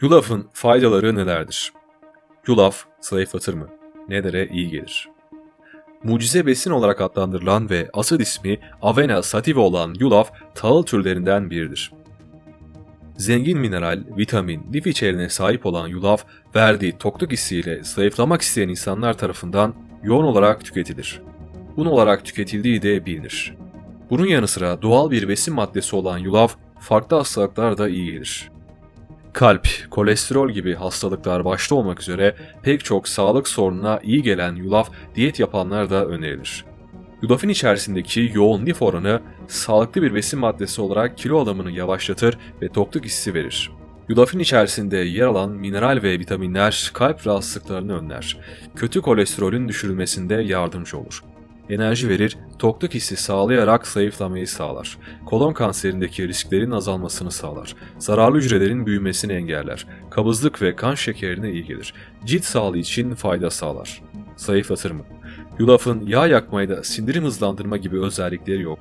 Yulafın faydaları nelerdir? Yulaf zayıflatır mı? Nelere iyi gelir? Mucize besin olarak adlandırılan ve asıl ismi Avena sativa olan yulaf tahıl türlerinden biridir. Zengin mineral, vitamin, lif içeriğine sahip olan yulaf, verdiği tokluk hissiyle zayıflamak isteyen insanlar tarafından yoğun olarak tüketilir. Un olarak tüketildiği de bilinir. Bunun yanı sıra doğal bir besin maddesi olan yulaf, farklı hastalıklara da iyi gelir. Kalp, kolesterol gibi hastalıklar başta olmak üzere pek çok sağlık sorununa iyi gelen yulaf diyet yapanlar da önerilir. Yulafın içerisindeki yoğun lif oranı sağlıklı bir besin maddesi olarak kilo alımını yavaşlatır ve tokluk hissi verir. Yulafın içerisinde yer alan mineral ve vitaminler kalp rahatsızlıklarını önler. Kötü kolesterolün düşürülmesinde yardımcı olur. Enerji verir, tokluk hissi sağlayarak zayıflamayı sağlar. Kolon kanserindeki risklerin azalmasını sağlar. Zararlı hücrelerin büyümesini engeller. Kabızlık ve kan şekerine iyi gelir. Cilt sağlığı için fayda sağlar. Zayıflatır mı? Yulafın yağ yakmayla sindirim hızlandırma gibi özellikleri yok.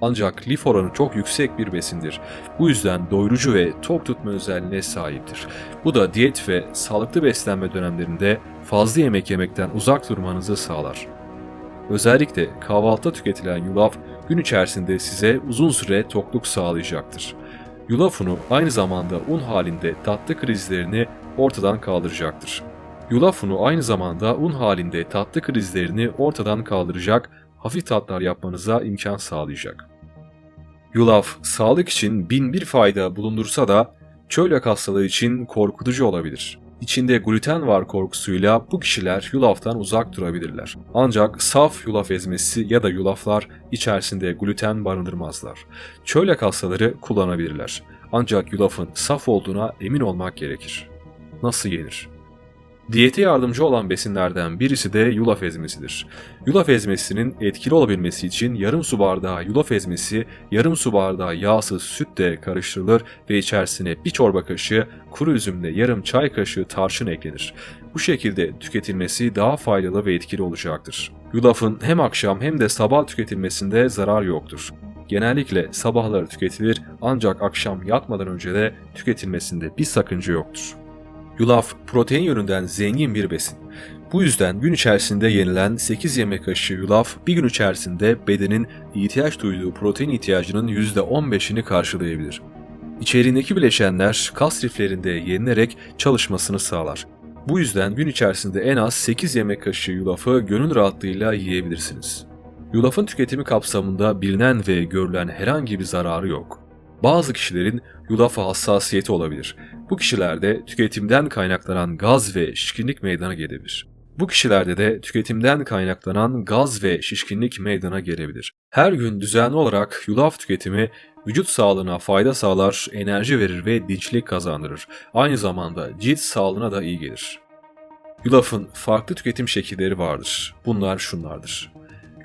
Ancak lif oranı çok yüksek bir besindir. Bu yüzden doyurucu ve tok tutma özelliğine sahiptir. Bu da diyet ve sağlıklı beslenme dönemlerinde fazla yemek yemekten uzak durmanızı sağlar. Özellikle kahvaltıda tüketilen yulaf gün içerisinde size uzun süre tokluk sağlayacaktır. Yulaf unu aynı zamanda un halinde tatlı krizlerini ortadan kaldıracaktır. Yulaf unu aynı zamanda un halinde tatlı krizlerini ortadan kaldıracak, hafif tatlar yapmanıza imkan sağlayacak. Yulaf, sağlık için bin bir fayda bulundursa da çölyak hastalığı için korkutucu olabilir. İçinde gluten var korkusuyla bu kişiler yulaftan uzak durabilirler. Ancak saf yulaf ezmesi ya da yulaflar içerisinde gluten barındırmazlar. Çölyak hastaları kullanabilirler. Ancak yulafın saf olduğuna emin olmak gerekir. Nasıl yenir? Diyete yardımcı olan besinlerden birisi de yulaf ezmesidir. Yulaf ezmesinin etkili olabilmesi için yarım su bardağı yulaf ezmesi, yarım su bardağı yağsız sütle karıştırılır ve içerisine bir çorba kaşığı kuru üzümle yarım çay kaşığı tarçın eklenir. Bu şekilde tüketilmesi daha faydalı ve etkili olacaktır. Yulafın hem akşam hem de sabah tüketilmesinde zarar yoktur. Genellikle sabahları tüketilir ancak akşam yatmadan önce de tüketilmesinde bir sakınca yoktur. Yulaf protein yönünden zengin bir besin. Bu yüzden gün içerisinde yenilen 8 yemek kaşığı yulaf bir gün içerisinde bedenin ihtiyaç duyduğu protein ihtiyacının %15'ini karşılayabilir. İçeriğindeki bileşenler kas liflerinde yenilerek çalışmasını sağlar. Bu yüzden gün içerisinde en az 8 yemek kaşığı yulafı gönül rahatlığıyla yiyebilirsiniz. Yulafın tüketimi kapsamında bilinen ve görülen herhangi bir zararı yok. Bazı kişilerin yulafa hassasiyeti olabilir. Bu kişilerde tüketimden kaynaklanan gaz ve şişkinlik meydana gelebilir. Bu kişilerde de tüketimden kaynaklanan gaz ve şişkinlik meydana gelebilir. Her gün düzenli olarak yulaf tüketimi vücut sağlığına fayda sağlar, enerji verir ve dinçlik kazandırır. Aynı zamanda cilt sağlığına da iyi gelir. Yulafın farklı tüketim şekilleri vardır. Bunlar şunlardır.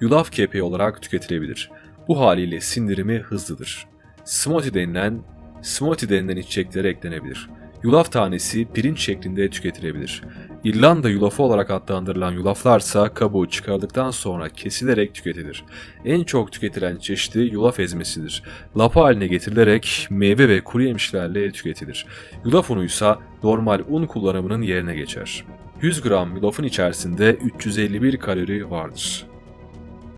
Yulaf kepeği olarak tüketilebilir. Bu haliyle sindirimi hızlıdır. Smoothie denilen smoothie denilen içeceklere eklenebilir. Yulaf tanesi pirinç şeklinde tüketilebilir. İrlanda yulafı olarak adlandırılan yulaflarsa kabuğu çıkarıldıktan sonra kesilerek tüketilir. En çok tüketilen çeşidi yulaf ezmesidir. Lapa haline getirilerek meyve ve kuru yemişlerle tüketilir. Yulaf unu ise normal un kullanımının yerine geçer. 100 gram yulafın içerisinde 351 kalori vardır.